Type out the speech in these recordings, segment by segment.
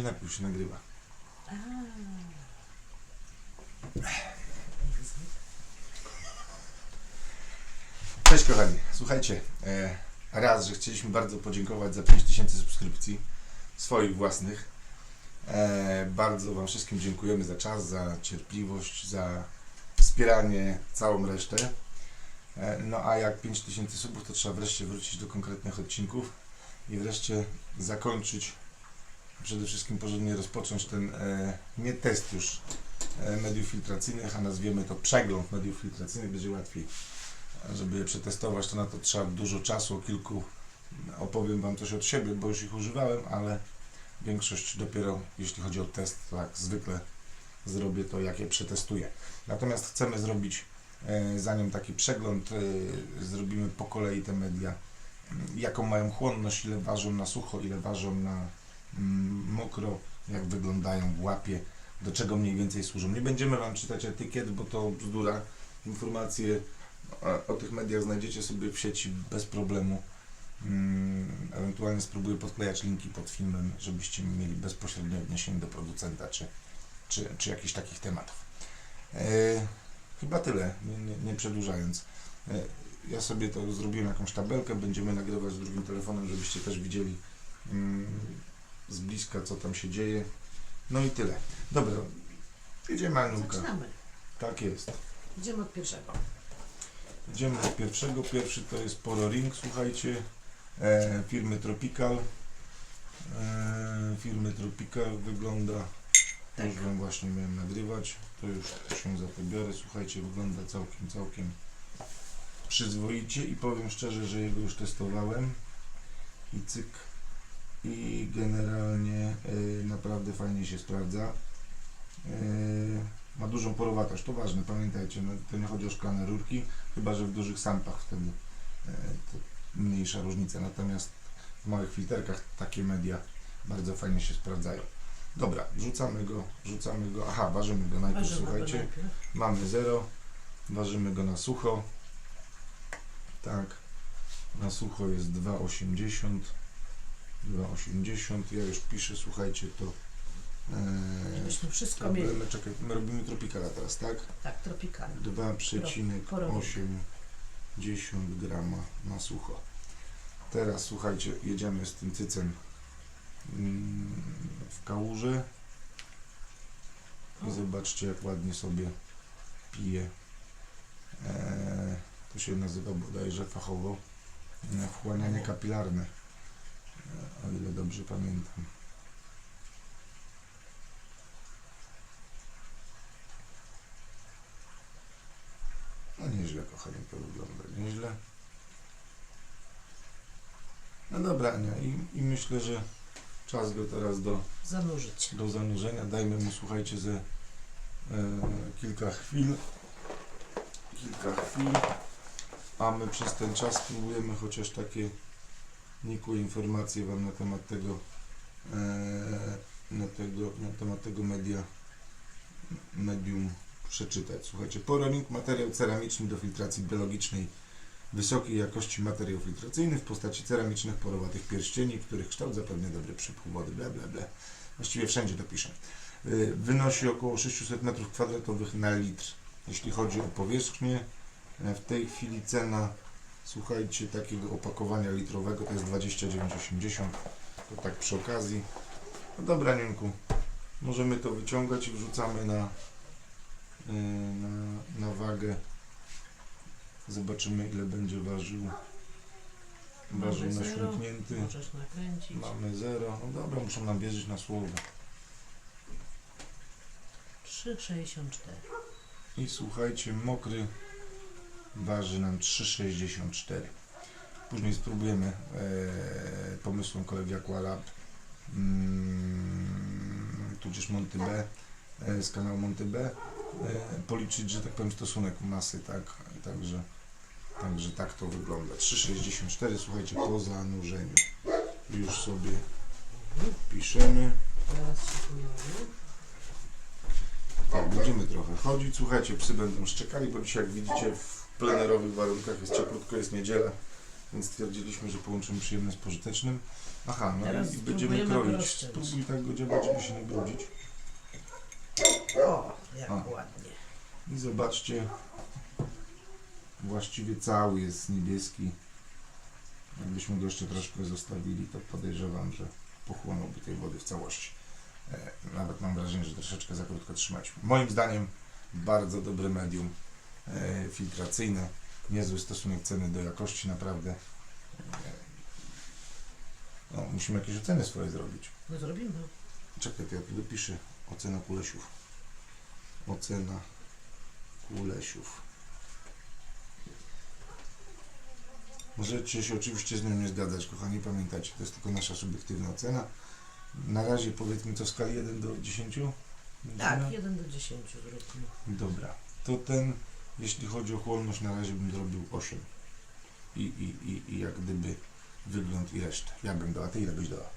się napił, się nagrywa. Cześć kochani, słuchajcie, e, raz, że chcieliśmy bardzo podziękować za 5000 subskrypcji swoich własnych. E, bardzo Wam wszystkim dziękujemy za czas, za cierpliwość, za wspieranie, całą resztę. E, no a jak 5000 subów, to trzeba wreszcie wrócić do konkretnych odcinków i wreszcie zakończyć, przede wszystkim porządnie rozpocząć ten, e, nie test już e, mediów filtracyjnych, a nazwiemy to przegląd mediów filtracyjnych, będzie łatwiej żeby je przetestować, to na to trzeba dużo czasu, o kilku opowiem Wam coś od siebie, bo już ich używałem, ale większość dopiero, jeśli chodzi o test, to jak zwykle zrobię to, jak je przetestuję. Natomiast chcemy zrobić, e, zanim taki przegląd, zrobimy po kolei te media, jaką mają chłonność, ile ważą na sucho, ile ważą na mokro, jak wyglądają w łapie, do czego mniej więcej służą. Nie będziemy Wam czytać etykiet, bo to bzdura. Informacje o, o tych mediach znajdziecie sobie w sieci bez problemu. Mm, ewentualnie spróbuję podklejać linki pod filmem, żebyście mieli bezpośrednie odniesienie do producenta czy, czy, czy jakichś takich tematów. E, chyba tyle, nie, nie, nie przedłużając. E, ja sobie to zrobiłem jakąś tabelkę, będziemy nagrywać z drugim telefonem, żebyście też widzieli mm, z bliska, co tam się dzieje. No i tyle. Dobra, jedziemy Anuka. Zaczynamy. Tak jest. Idziemy od pierwszego. Idziemy od pierwszego. Pierwszy to jest Poro Ring, słuchajcie, e, firmy Tropical. E, firmy Tropical wygląda, Tak. już Wam właśnie miałem nagrywać, to już się za to biorę. Słuchajcie, wygląda całkiem, całkiem przyzwoicie i powiem szczerze, że jego już testowałem i cyk i generalnie e, naprawdę fajnie się sprawdza. E, ma dużą porowatość, to ważne, pamiętajcie, no, to nie chodzi o szklane rurki, chyba że w dużych sampach wtedy to mniejsza różnica, natomiast w małych filterkach takie media bardzo fajnie się sprawdzają. Dobra, rzucamy go, rzucamy go, aha, ważymy go najpierw, Ważymy go słuchajcie, najpierw. mamy 0, ważymy go na sucho, tak, na sucho jest 2,80, 2,80, ja już piszę, słuchajcie, to e, Żebyśmy wszystko mieli. Robimy, czekaj, my robimy tropikala teraz, tak? Tak, tropikalnie. 2,8 grama na sucho. Teraz słuchajcie, jedziemy z tym cycem mm, w kałuży i zobaczcie jak ładnie sobie pije. E, to się nazywa bodajże fachowo e, wchłanianie kapilarne, o ile dobrze pamiętam. No nieźle, kochani, to wygląda. Nieźle. No dobra, Ania, i, i myślę, że czas go teraz do, Zanurzyć. do zanurzenia. Dajmy mu, słuchajcie, ze e, kilka chwil. Kilka chwil. A my przez ten czas spróbujemy chociaż takie nikłe informacje Wam na temat tego, e, na tego, na temat tego media, medium przeczytać. Słuchajcie, poronik, materiał ceramiczny do filtracji biologicznej wysokiej jakości materiał filtracyjny w postaci ceramicznych porowatych pierścieni, których kształt zapewnia dobry przepływ wody, bla bla bla. Właściwie wszędzie to piszę. Y, Wynosi około 600 m2 na litr. Jeśli chodzi o powierzchnię, e, w tej chwili cena, słuchajcie, takiego opakowania litrowego to jest 29,80. To tak przy okazji. No dobra, Niemku, możemy to wyciągać i wrzucamy na y, na, na wagę. Zobaczymy ile będzie ważył. Ważył Mamy zero. nasiąknięty. Możesz nakręcić. Mamy 0. No dobra, muszę nam wierzyć na słowo. 3,64. I słuchajcie, mokry waży nam 3,64. Później spróbujemy e, pomysłem kolegi Aqualab, mm, tudzież Monty B, e, z kanału Monty B, e, policzyć, że tak powiem, stosunek masy, tak, także, także tak to wygląda. 3,64, słuchajcie, po zanurzeniu. Już sobie piszemy. Teraz pojawi. Tak, będziemy trochę chodzić. Słuchajcie, psy będą szczekali, bo dzisiaj jak widzicie w plenerowych warunkach jest cieplutko, jest niedziela, więc stwierdziliśmy, że połączymy przyjemne z pożytecznym. Aha, no Teraz i będziemy spróbujemy kroić. rozciąć. Spróbuj tak go dziabać, żeby się nie brudzić. O, jak A. ładnie. I zobaczcie, właściwie cały jest niebieski. Jakbyśmy go jeszcze troszkę zostawili, to podejrzewam, że pochłonąłby tej wody w całości. E, nawet mam wrażenie, że troszeczkę za krótko trzymać. Moim zdaniem bardzo dobre medium e, filtracyjne. Niezły stosunek ceny do jakości, naprawdę. E, no, musimy jakieś oceny swoje zrobić. No zrobimy. Czekaj, to ja tu dopiszę. Ocena kulesiów. Ocena kulesiów. Możecie się oczywiście z nią nie zgadzać, kochani. Pamiętajcie, to jest tylko nasza subiektywna ocena. Na razie powiedzmy to w skali 1 do 10. Tak, Dobra? 1 do 10 zróbmy. Dobra. To ten, jeśli chodzi o chłonność, na razie bym zrobił 8. I, i, i, i jak gdyby wygląd i resztę. Ja bym dała, ty ile byś dała?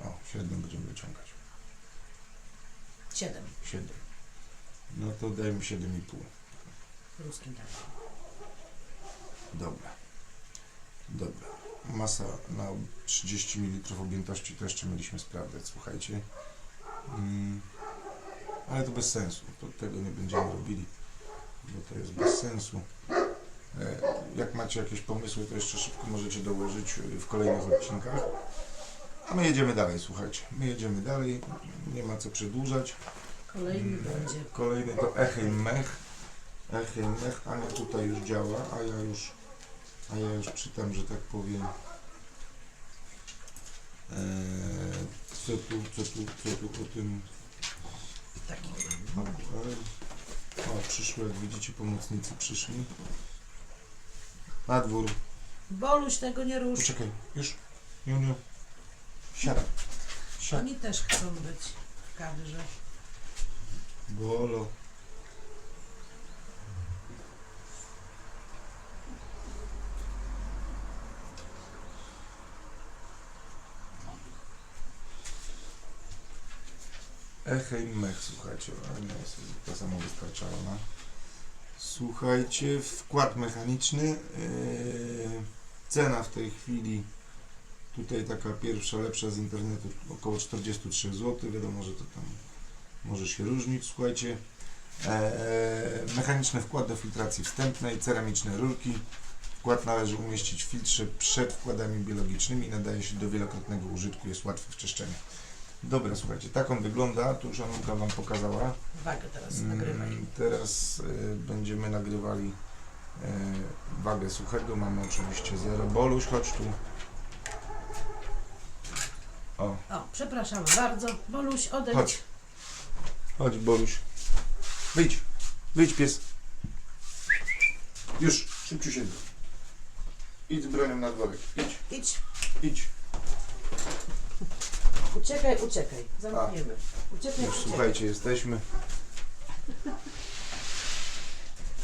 O, średnią będziemy wyciągać. 7 7. No to dajmy 7,5. ruskim tak. Dobra. Dobra. Masa na 30 ml objętości to jeszcze mieliśmy sprawdzać, słuchajcie. Mm, ale to bez sensu. To tego nie będziemy robili, bo to jest bez sensu. E, jak macie jakieś pomysły, to jeszcze szybko możecie dołożyć e, w kolejnych odcinkach. A my jedziemy dalej, słuchajcie. My jedziemy dalej. Nie ma co przedłużać. Kolejny Mm, będzie Kolejny to Echein Mech. Echein Mech, Ania tutaj już działa, a ja już, a ja już czytam, że tak powiem. Eee, co tu, co tu, co tu o tym. O, przyszły, jak widzicie, pomocnicy przyszli. Na dwór. Boluś tego nie rusz. Poczekaj, już. Juniu. Siadaj. Siadaj. Oni też chcą być w kadrze. Bolo. Echej mech, słuchajcie, Ania jest ta sama wystarczalna. Słuchajcie, wkład mechaniczny. Yy, cena w tej chwili tutaj taka pierwsza, lepsza z internetu około 43 zł. Wiadomo, że to tam może się różnić. Słuchajcie, e, mechaniczny wkład do filtracji wstępnej, ceramiczne rurki. Wkład należy umieścić w filtrze przed wkładami biologicznymi i nadaje się do wielokrotnego użytku, jest łatwy w czyszczeniu. Dobra, słuchajcie, tak on wygląda. Tu już Anulka Wam pokazała. Wagę teraz Mm, nagrywaj. Teraz y, będziemy nagrywali y, wagę suchego. Mamy oczywiście zero. Boluś, chodź tu. O, O, przepraszam bardzo. Boluś, odejdź. Chodź. Chodź, Boruś. Wyjdź. Wyjdź, pies. Już, szybciej Idź z bronią na dworek. Idź, Idź. idź. Uciekaj, uciekaj. Zamkniemy. Uciekaj, Już uciekaj. słuchajcie, jesteśmy.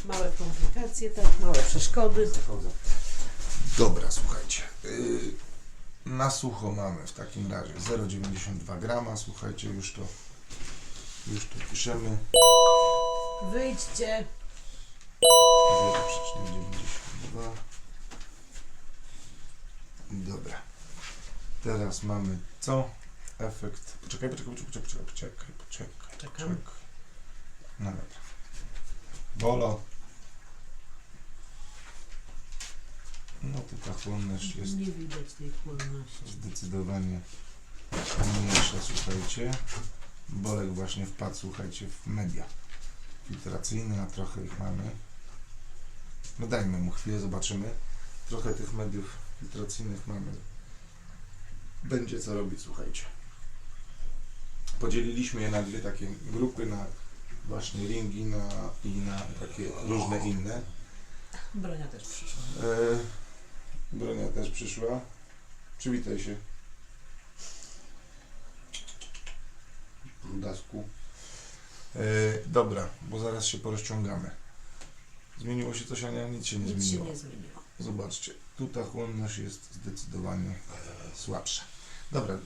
Małe komplikacje, tak, małe przeszkody. Dobra, słuchajcie. Yy, na sucho mamy w takim razie 0,92 grama. Słuchajcie, już to już to piszemy. Wyjdźcie. 0,92. Dobra. Teraz mamy co? Efekt. Poczekaj, poczekaj, poczekaj, poczekaj, poczekaj, poczekaj. Czekam. poczekaj. No dobra. Bolo. No to ta chłonność jest Nie widać tej chłonności. zdecydowanie mniejsza, słuchajcie. Bolek właśnie wpadł, słuchajcie, w media filtracyjne, a trochę ich mamy. No dajmy mu chwilę, zobaczymy. Trochę tych mediów filtracyjnych mamy. Będzie co robić, słuchajcie. Podzieliliśmy je na dwie takie grupy, na właśnie ringi na, i na takie różne inne. Bronia też przyszła. E, Bronia też przyszła. Przywitaj się. Brudasku. E, dobra, bo zaraz się porozciągamy. Zmieniło się coś, Ania? Nic się nie Nic się zmieniło. nie zmieniło. Zobaczcie, tu ta chłonność jest zdecydowanie słabsza. Dobra,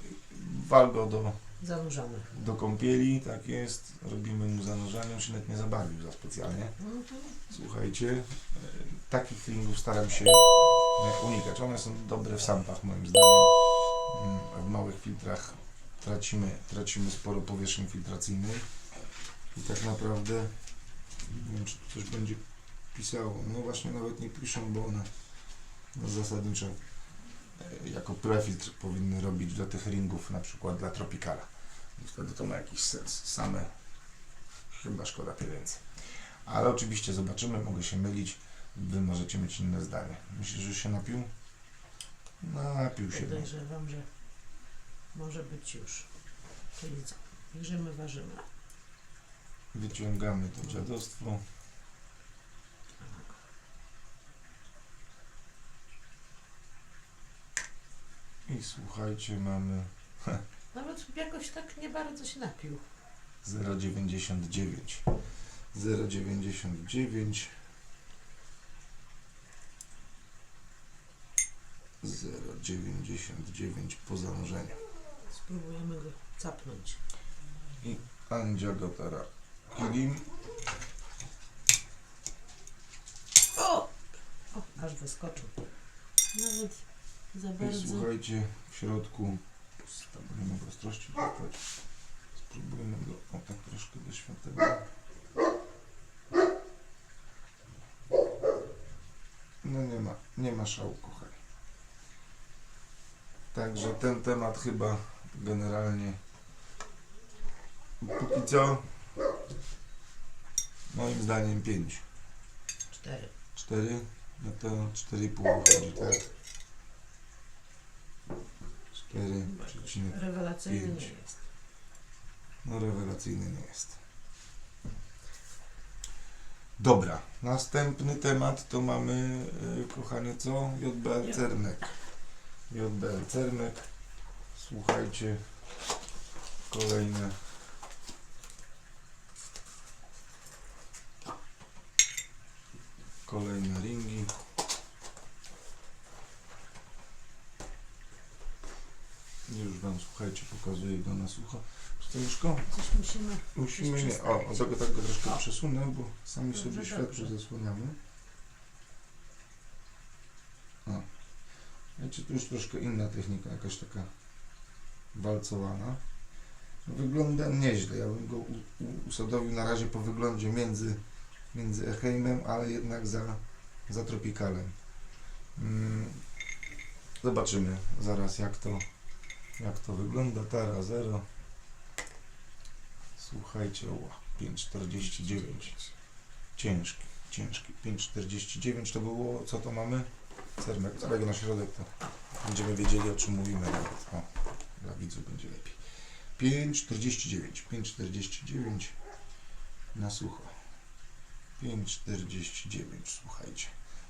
wal go do, Zanurzamy. do kąpieli, tak jest. Robimy mu zanurzanie, on się nawet nie zabawił za specjalnie. Mhm. Słuchajcie, e, takich filmów staram się nie unikać. One są dobre w sampach moim zdaniem. Mm, W małych filtrach tracimy, tracimy sporo powierzchni filtracyjnej. I tak naprawdę nie wiem, czy tu coś będzie pisało. No właśnie nawet nie piszą, bo one no, zasadniczo e, jako prefiltr powinny robić do tych ringów, na przykład dla Tropicala. I wtedy to ma jakiś sens. Same chyba szkoda pieniędzy. Ale oczywiście zobaczymy, mogę się mylić. Wy możecie mieć inne zdanie. Myślisz, że się napił? Napił się. Podejrzewam, że może być już. Czyli co? Bierzemy, ważymy. Wyciągamy to dziadostwo. I słuchajcie, mamy Nawet jakoś tak nie bardzo się napił. 0,99. 0,99. 0,99 po zanurzeniu. Spróbujemy go capnąć. Andzia Gotara Kilim. O! O, aż wyskoczył. Nawet za I bardzo. słuchajcie, w środku nie mogę ostrości dostać. Spróbujmy go o tak troszkę do światełka. No nie ma, nie ma szału, kochani. Także ten temat chyba generalnie póki co moim zdaniem 5. Cztery. 4, no to 4,5 wychodzi, tak? 4,5. Rewelacyjny nie jest. No rewelacyjny nie jest. Dobra, następny temat to mamy, yy, kochanie, co? JBL. Cernek. JBL Cernek. Słuchajcie, kolejne. Kolejne ringi. Już Wam, słuchajcie, pokazuję go na sucho. Przystałuszko? Coś musimy. Musimy Coś nie. O, o tego tak go troszkę O. przesunę, bo sami Dobrze, sobie światło dobrze. zasłaniamy. O. Wiecie, tu już troszkę inna technika, jakaś taka walcowana. Wygląda nieźle. Ja bym go u, u, usadowił na razie po wyglądzie między, między Eheimem, ale jednak za, za Tropicalem. Mm. Zobaczymy zaraz jak to, jak to wygląda. Tara 0. Słuchajcie, ła, 5,49. Ciężki, ciężki. 5,49 to było, co to mamy? Cermek, dawaj go na środek, to będziemy wiedzieli o czym mówimy nawet. O, dla widzów będzie lepiej. 5,49, 5,49 na sucho. 5,49, słuchajcie.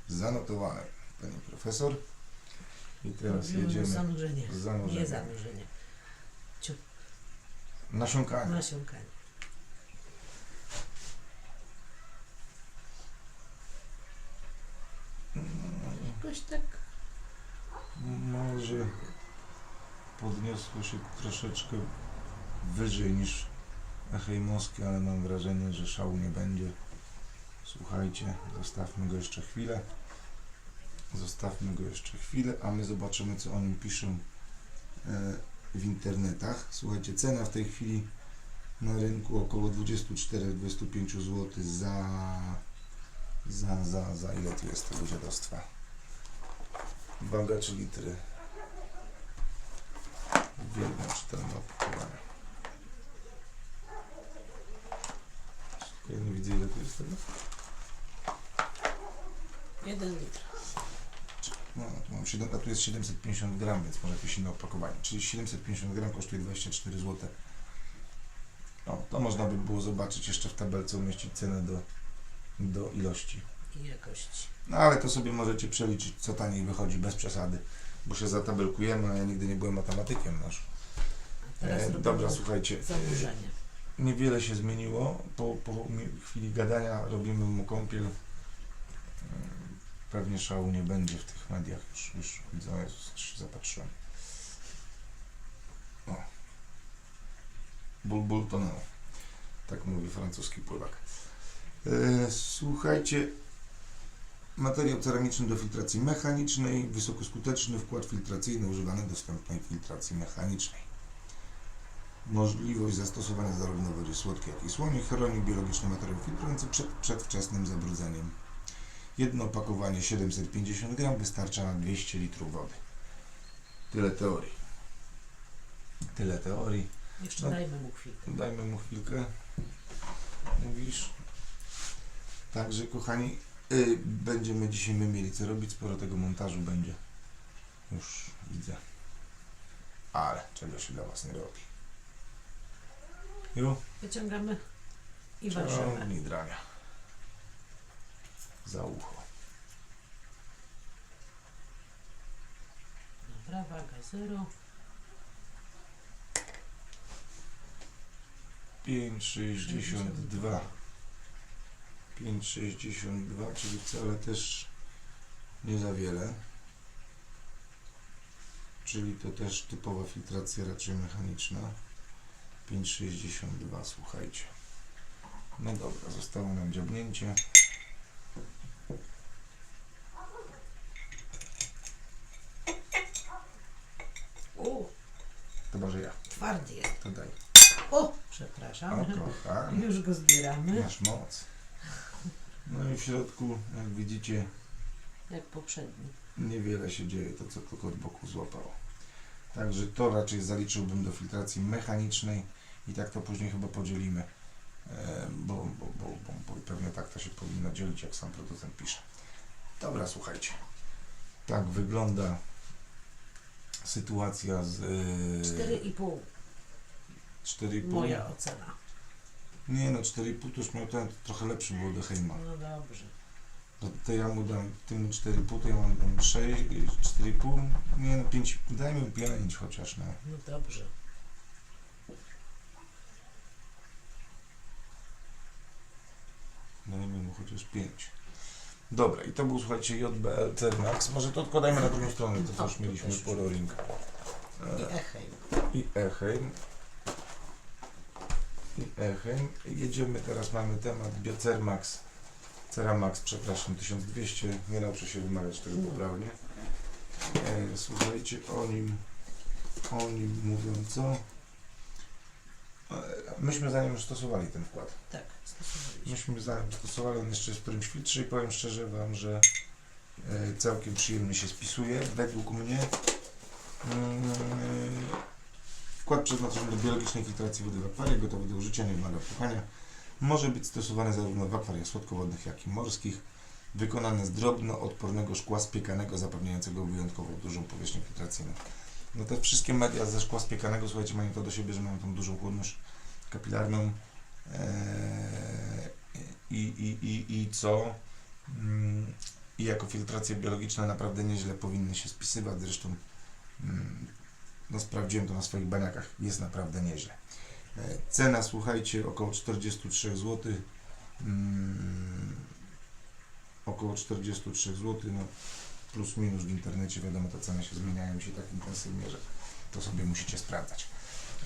Zanotowane, pani profesor. I teraz Robimy jedziemy zanurzenie. z zanurzeniem. Nie zanurzenie. Nasiąkanie. Nasiąkanie. Jakoś tak. Może podniosło się troszeczkę wyżej niż Echejmowskie, ale mam wrażenie, że szału nie będzie. Słuchajcie, zostawmy go jeszcze chwilę. Zostawmy go jeszcze chwilę, a my zobaczymy, co o nim piszą e, w internetach. Słuchajcie, cena w tej chwili na rynku około 24-25 zł za, za, za, za ile tu jest tego dziadostwa? Waga czy litry? Uwielbiam czytelne opakowania. Tylko ja nie widzę ile tu jest tego. Jeden litr. No, tu mam 7, a tu jest 750 gram, więc może jakieś inne opakowanie. Czyli 750 gram kosztuje 24 zł. O, to można by było zobaczyć jeszcze w tabelce, umieścić cenę do, do ilości. I jakości. No ale to sobie możecie przeliczyć, co taniej wychodzi, bez przesady. Bo się zatabelkujemy, a ja nigdy nie byłem matematykiem nasz. E, dobra, słuchajcie. e, Zanurzenie. Niewiele się zmieniło. Po, po chwili gadania robimy mu kąpiel. Pewnie szału nie będzie w tych mediach. Już, już widzę, o Jezus, się zapatrzyłem. O. Ból, ból to no. Tak mówi francuski pływak. E, słuchajcie, Materiał ceramiczny do filtracji mechanicznej, wysokoskuteczny wkład filtracyjny używany do wstępnej filtracji mechanicznej. Możliwość zastosowania zarówno wody słodkiej, jak i słonej chroni biologiczny materiał filtrujący przed przedwczesnym zabrudzeniem. Jedno opakowanie 750 gram wystarcza na 200 litrów wody. Tyle teorii. Tyle teorii. Jeszcze No. dajmy mu chwilkę. Dajmy mu chwilkę. Mówisz. Także kochani, y, będziemy dzisiaj my mieli co robić, sporo tego montażu będzie. Już widzę. Ale czego się dla Was nie robi. Ju? Wyciągamy i ważymy. Ciągnij drania. Za ucho. Dobra, waga 0. 5,62 5,62 czyli wcale też nie za wiele. Czyli to też typowa filtracja raczej mechaniczna. 5,62 słuchajcie. No dobra, zostało nam dziabnięcie O, chyba, że ja twardy jest. to daj O, przepraszam. o Już go zbieramy. masz moc no i w środku jak widzicie Jak poprzedni. niewiele się dzieje, to co tylko od boku złapało. Także to raczej zaliczyłbym do filtracji mechanicznej i tak to później chyba podzielimy, e, bo, bo, bo, bo, bo pewnie tak to się powinno dzielić, jak sam producent pisze. Dobra, słuchajcie. Tak wygląda sytuacja z e, 4,5 4,5. moja ocena. Nie no, 4,5 to już miał ten, trochę lepszy był do Heima. No dobrze. To, to ja mu dam temu 4,5, to ja mam tam 6, 4,5, nie no 5, dajmy mu 5 chociaż, no. No dobrze. Dajmy mu chociaż 5. Dobra, i to był, słuchajcie, JBL Cermax. Może to odkładajmy na drugą stronę, to co O, już tu mieliśmy też. Polo Ring. I E, Echej. I Eheim. I Eheim. Jedziemy, teraz mamy temat Biocermax. Ceramax, przepraszam, 1200. Nie nauczę się wymawiać tego No. poprawnie. E, słuchajcie, o nim, o nim mówią co? E, myśmy zanim już stosowali ten wkład. Tak. Myśmy zanim stosowali, on jeszcze w którymś filtrze i powiem szczerze Wam, że e, całkiem przyjemnie się spisuje, według mnie. Mm, Wkład przeznaczony do biologicznej filtracji wody w akwariach, gotowy do użycia, nie wymaga płukania. Może być stosowany zarówno w akwariach słodkowodnych, jak i morskich. Wykonane z drobnoodpornego szkła spiekanego, zapewniającego wyjątkowo dużą powierzchnię filtracyjną. No te wszystkie media ze szkła spiekanego, słuchajcie, mają to do siebie, że mają tą dużą chłodność kapilarną. Eee, I, i, i, I co? Mm, I jako filtracja biologiczna naprawdę nieźle powinny się spisywać. Zresztą mm, no sprawdziłem to na swoich baniakach. Jest naprawdę nieźle. E, Cena, słuchajcie, około 43 zł. Mm, około 43 zł. No, plus minus w internecie, wiadomo, te ceny się zmieniają się tak intensywnie, że to sobie musicie sprawdzać.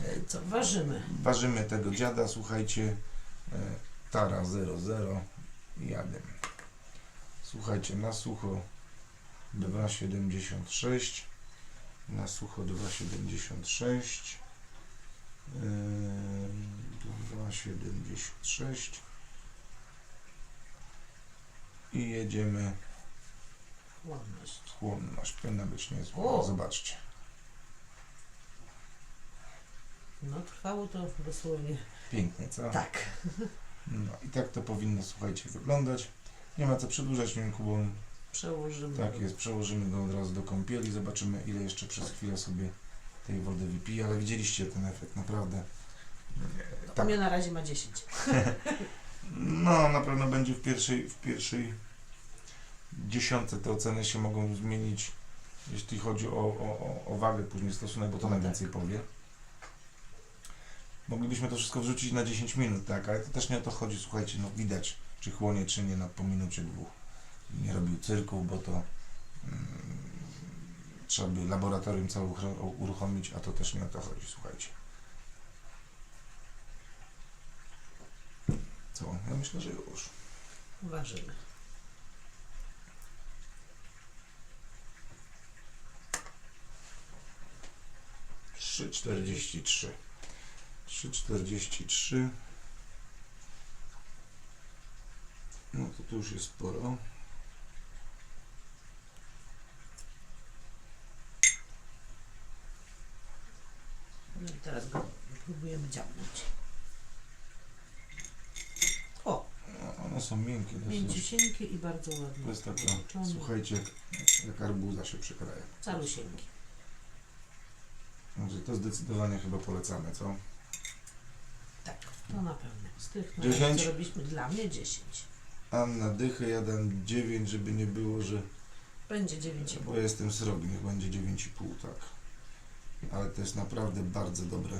E, Co, ważymy. Ważymy tego dziada, słuchajcie, e, Tara 00 i jadę. Słuchajcie, na sucho 2,76 na sucho 2,76 yy, 2,76 i jedziemy Chłodność. chłonność, powinna być niezła, O! zobaczcie. No trwało to dosłownie. Pięknie, co? Tak. No i tak to powinno, słuchajcie, wyglądać. Nie ma co przedłużać, wiem, Kubą. Przełożymy. Tak jest, przełożymy go od razu do kąpieli, zobaczymy ile jeszcze przez chwilę sobie tej wody wypije, ale widzieliście ten efekt, naprawdę. U Tak, mnie na razie ma 10. no na pewno będzie w pierwszej, w pierwszej dziesiątce te oceny się mogą zmienić, jeśli chodzi o, o, o, o wagę później stosunek, bo to No najwięcej powie moglibyśmy to wszystko wrzucić na 10 minut, tak? Ale to też nie o to chodzi, słuchajcie, no widać, czy chłonie, czy nie, no po minucie dwóch. Nie robił cyrku, bo to mm, trzeba by laboratorium całe uruchomić, a to też nie o to chodzi, słuchajcie. Co? Ja myślę, że już. Ważymy. Trzy czterdzieści trzy. 3,43. No to tu już jest sporo. No i teraz go próbujemy dziabnąć. O, No, one są miękkie mięciusieńkie i bardzo ładnie To jest taka, słuchajcie, jak, jak arbuza się przekraja. Calusieńkie. Także to zdecydowanie chyba polecamy, co? To na pewno. Z tych, 10? co robiliśmy dla mnie 10. Anna dychę, ja dam 9, żeby nie było, że... Będzie 9,5. Bo jestem srogi, niech będzie 9,5, tak. Ale to jest naprawdę bardzo dobre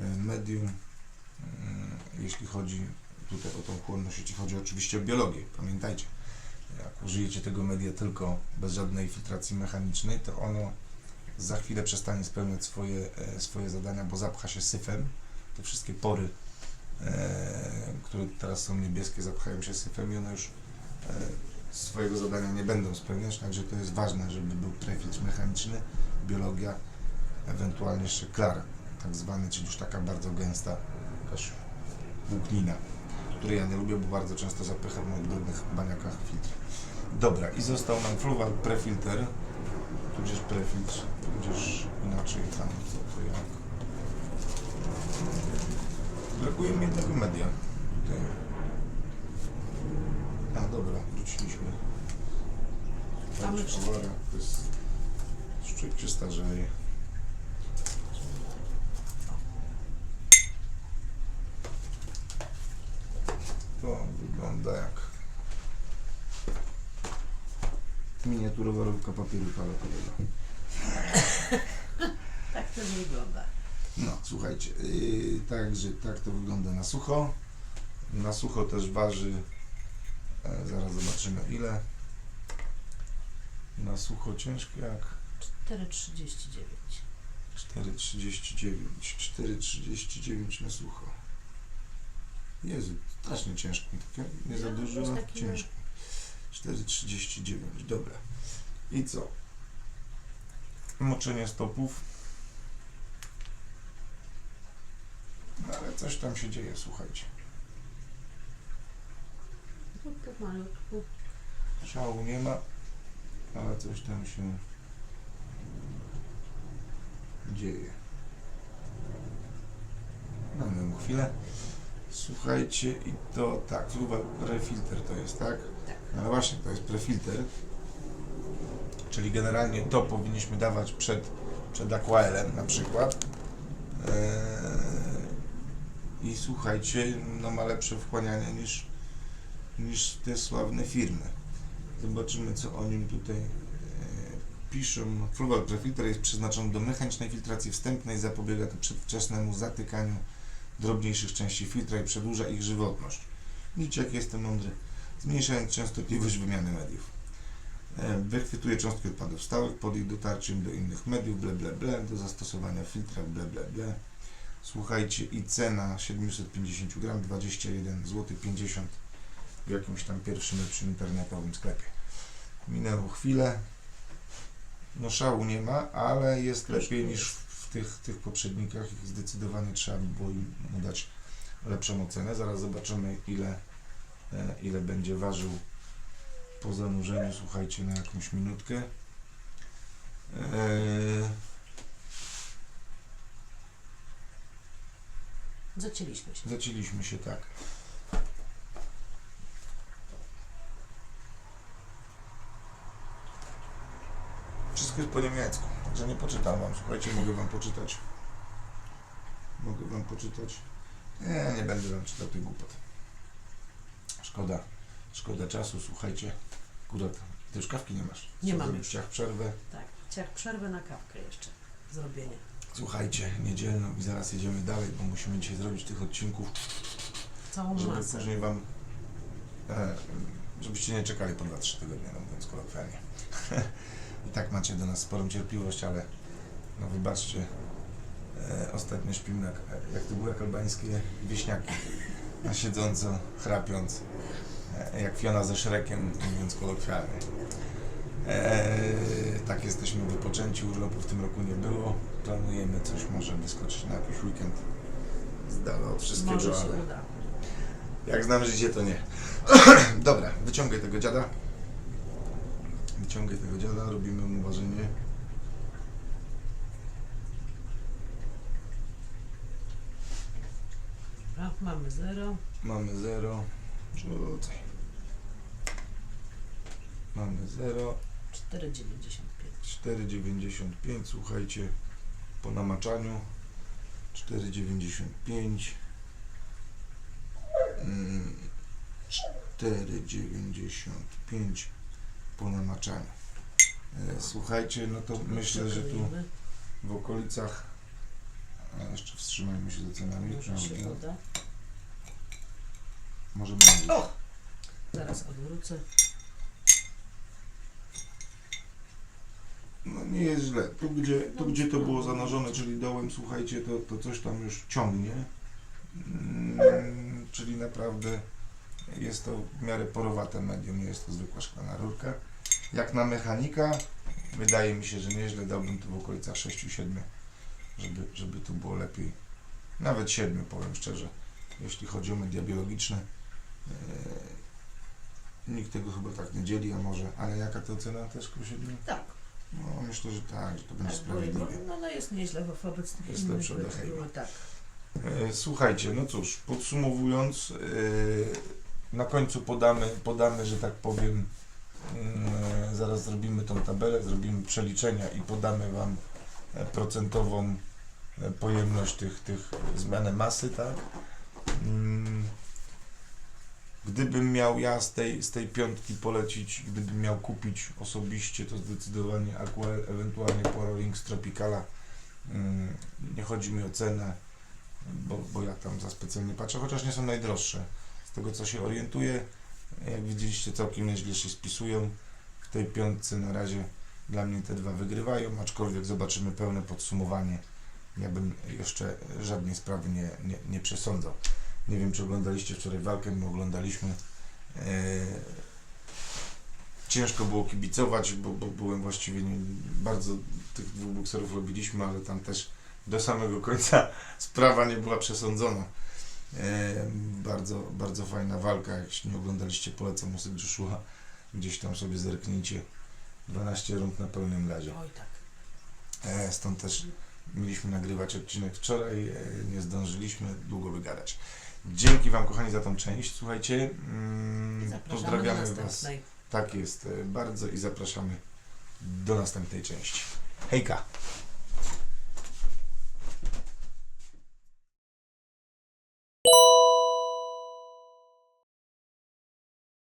e, medium, mm, jeśli chodzi tutaj o tą chłonność, jeśli chodzi oczywiście o biologię. Pamiętajcie, jak użyjecie tego media tylko bez żadnej filtracji mechanicznej, to ono za chwilę przestanie spełniać swoje, e, swoje zadania, bo zapcha się syfem. Te wszystkie pory, e, które teraz są niebieskie, zapchają się syfem i one już e, swojego zadania nie będą spełniać, także to jest ważne, żeby był prefiltr mechaniczny, biologia, ewentualnie jeszcze klar, tak zwany, czyli już taka bardzo gęsta jakaś włóknina, której ja nie lubię, bo bardzo często zapycham w moich brudnych baniakach filtr. Dobra, i został nam Fluval Prefilter, tudzież prefiltr, tudzież inaczej tam co to jak. Brakuje mi jednego media. Tutaj. A dobra, wróciliśmy. Mamy powara, To jest szczyt się starzeje. To wygląda jak miniaturowa rolka papieru toaletowego. Tak to wygląda. No, słuchajcie, yy, także tak to wygląda na sucho. Na sucho też waży, e, zaraz zobaczymy ile. Na sucho ciężkie jak 4,39. 4,39. 4,39 na sucho. Jezu, strasznie ciężkie. Takie nie za No, dużo, jest taki ciężkie. 4,39, dobra. I co? Moczenie stopów. No ale coś tam się dzieje, słuchajcie. No to malutku. Szału nie ma, ale coś tam się dzieje. Damy mu chwilę. Słuchajcie, i to tak, chyba prefilter to jest, tak? Tak. No ale właśnie, to jest prefilter. Czyli generalnie to powinniśmy dawać przed, przed aquaelem na przykład. Eee, Słuchajcie, no ma lepsze wchłanianie niż, niż te sławne firmy. Zobaczymy, co o nim tutaj e, piszą. Frugal Prefilter jest przeznaczony do mechanicznej filtracji wstępnej, zapobiega to przedwczesnemu zatykaniu drobniejszych części filtra i przedłuża ich żywotność. Widzicie, jak jestem mądry. Zmniejszając częstotliwość wymiany mediów. E, Wychwytuje cząstki odpadów stałych pod ich dotarciem do innych mediów, ble, ble, ble, do zastosowania filtra, ble, ble, ble. Słuchajcie, i cena 750 gram 21 zł 50 w jakimś tam pierwszym lepszym internetowym sklepie. Minęło chwilę. No szału nie ma, ale jest lepiej niż w tych, tych poprzednikach i zdecydowanie trzeba by było im dać lepszą ocenę. Zaraz zobaczymy ile, e, ile będzie ważył po zanurzeniu, słuchajcie, na jakąś minutkę. Eee, Zacięliśmy się. Zacięliśmy się tak. Wszystko jest po niemiecku, także nie poczytam wam. Słuchajcie, mogę wam poczytać. Mogę wam poczytać. Nie, nie będę wam czytał tych głupot. Szkoda, szkoda czasu, słuchajcie. Akurat ty już kawki nie masz. Nie mam zrobisz? Ciach przerwę. Tak. Ciach przerwę na kawkę jeszcze. Zrobienie. Słuchajcie, niedzielną i zaraz jedziemy dalej, bo musimy dzisiaj zrobić tych odcinków Całą żeby masę. później wam e, żebyście nie czekali po 2-3 tygodnie, no mówiąc kolokwialnie. I tak macie do nas sporą cierpliwość, ale no wybaczcie, e, ostatnio śpimy jak, jak to było jak albańskie wieśniaki, na siedząco, chrapiąc, e, jak Fiona ze Szrekiem, mówiąc kolokwialnie. Eee, tak jesteśmy wypoczęci, urlopu w tym roku nie było. Planujemy coś może wyskoczyć na jakiś weekend z dala od wszystkiego, Może się ale uda. jak znam życie, to nie. Dobra, wyciągaj tego dziada. Wyciągaj tego dziada, robimy mu ważenie. Dobra, mamy 0. Mamy 0. Rzucaj. Mamy 0. 4,95. 4,95. Słuchajcie, po namaczaniu 4,95. Mm, 4,95 po namaczaniu. E, Słuchajcie, no to myślę, że tu w okolicach. Jeszcze wstrzymajmy się się prawda? uda. Może będzie. Zaraz odwrócę. No nie jest źle. Tu gdzie, tu, gdzie to było zanurzone, czyli dołem, słuchajcie, to, to coś tam już ciągnie. Mm, czyli naprawdę jest to w miarę porowate medium, nie jest to zwykła szklana rurka. Jak na mechanika, wydaje mi się, że nieźle dałbym tu w okolicach 6-7, żeby, żeby tu było lepiej. Nawet 7 powiem szczerze, jeśli chodzi o media biologiczne. Eee, nikt tego chyba tak nie dzieli, a może, ale jaka to cena też koło 7? Tak. No, myślę, że tak, że to będzie tak bo, sprawiedliwie. no, no jest nieźle wo- wobec tych Jest innych lepsze od były tak. E, Słuchajcie, no cóż, podsumowując, e, na końcu podamy, podamy, że tak powiem, mm, zaraz zrobimy tą tabelę, zrobimy przeliczenia i podamy Wam e, procentową e, pojemność tych, tych zmianę masy, tak? Mm, Gdybym miał ja z tej, z tej piątki polecić, gdybym miał kupić osobiście, to zdecydowanie Aqua, ewentualnie Poro Rings Tropicala. Mm, Nie chodzi mi o cenę, bo, bo ja tam za specjalnie patrzę, chociaż nie są najdroższe. Z tego co się orientuję, jak widzieliście, całkiem nieźle się spisują. W tej piątce na razie dla mnie te dwa wygrywają, aczkolwiek zobaczymy pełne podsumowanie. Ja bym jeszcze żadnej sprawy nie, nie, nie przesądzał. Nie wiem, czy oglądaliście wczoraj walkę, my oglądaliśmy. Eee, ciężko było kibicować, bo, bo byłem właściwie nie, bardzo tych dwóch bokserów lubiliśmy, ale tam też do samego końca sprawa nie była przesądzona. E, bardzo, bardzo fajna walka. Jeśli nie oglądaliście, polecam Usyk Joshua. Gdzieś tam sobie zerknijcie. 12 rund na pełnym gazie. Oj tak. E, stąd też mieliśmy nagrywać odcinek wczoraj. E, nie zdążyliśmy długo wygadać. Dzięki Wam, kochani, za tą część. Słuchajcie, mm, pozdrawiamy Was. Tak jest, e, bardzo i zapraszamy do następnej części. Hejka!